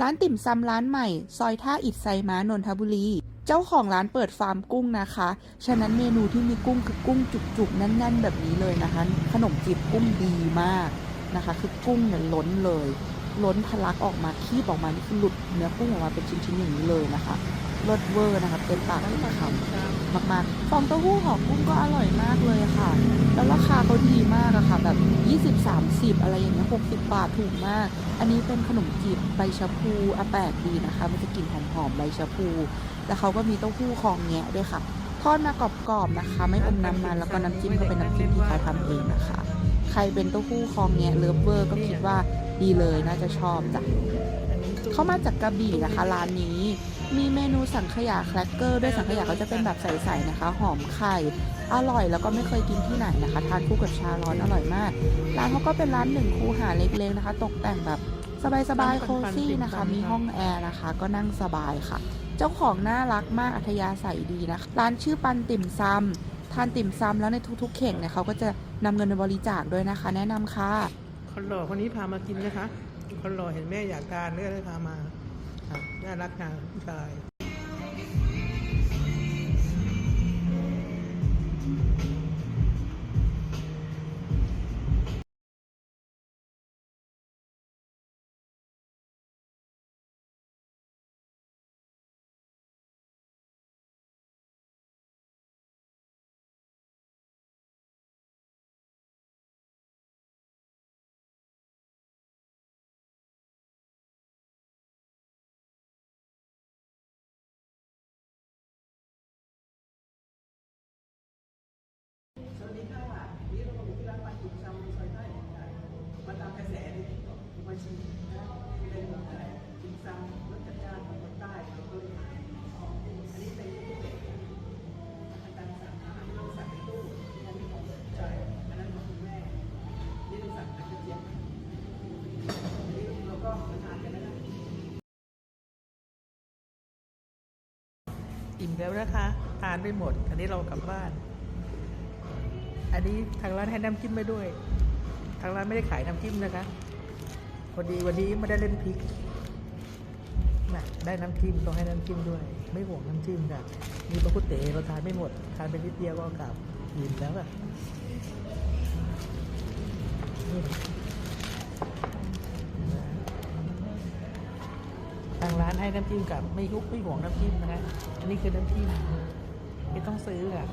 ร้านติ่มซำร้านใหม่ ซอยท่าอิฐไซม้านนทบุรี เจ้าของร้านเปิดฟาร์มกุ้งนะคะ ฉะนั้นเมนูที่มีกุ้งคือกุ้งจุกๆแน่น ๆ แบบนี้เลยนะคะ ขนมจีบกุ้งดีมากนะคะ คือกุ้งเนี่ยล้นเลย ล้นทะลักออกมาคีบออกมานี่คือหลุดเนื้อกุ้งออกมาเป็นชิ้นๆอย่างนี้เลยนะคะรสเวอร์นะคะเต็มปากเต็มคำมากๆฟองเต้าหู้ห่อกุ้งก็อร่อยมากเลยค่ะ แล้วราคาเขาดีมากอะค่ะ แบบ 20 30 อะไรอย่างเงี้ย60 บาทถูกมาก อันนี้เป็นขนมจีบใบชะพูอะแปลกดีนะคะ มันจะกลิ่นหอมๆใบชะพู แล้วเขาก็มีเต้าหู้คองแงะด้วยค่ะ ทอดมากรอบๆนะคะ ไม่อมน้ำมันแล้วก็น้ำจิ้มก็เป็นน้ำจิ้มที่เขาทำเองนะคะ ใครเป็นเต้าหู้คองแงะเลิฟเวอร์ก็คิดว่า ดีเลยน่าจะชอบจ้ะเข้ามาจากกระบี่นะคะร้านนี้ มีเมนูสังขยาแครกเกอร์ด้วยสังขยาก็จะเป็นแบบใสๆนะคะ หอมไข่ อร่อยแล้วก็ไม่เคยกินที่ไหนนะคะ ทานคู่กับชาร้อนอร่อยมาก ร้านเขาก็เป็นร้านหนึ่งคูหาเล็กๆนะคะ ตกแต่งแบบสบายๆโคซี่นะคะ มีห้องแอร์นะคะ ก็นั่งสบายค่ะ เจ้าของน่ารักมากอัธยาศัยดีนะคะร้านชื่อปันติ่มซำทานติ่มซำแล้วในทุกๆ เข่งเนี่ยเขาก็จะนำเงินไปบริจาคด้วยนะคะ แนะนำค่ะ คนหล่อคนนี้พามากินนะคะ คนหล่อเห็นแม่อยากทานก็เลยพามาน่ารักนะผู้ชาย อิ่มแล้วนะคะ ทานไปหมด อันนี้เรากลับบ้าน อันนี้ทางร้านให้น้ำจิ้มไปด้วย ทางร้านไม่ได้ขายน้ำจิ้มนะคะ พอดีวันนี้ไม่ได้เล่นพริกน่ะได้น้ำจิ้มต้องให้น้ำจิ้มด้วย ไม่ห่วงน้ำจิ้มค่ะ มีปลาคุเต๋เราทานไม่หมด ทานไปนิดเดียวก็กลับอิ่มแล้วอะางร้านให้น้ำจิ้มกับไม่ยุกไม่ห่วงน้ำจิ้มนะฮะอันนี้คือน้ำจิ้มไม่ต้องซื้ออะ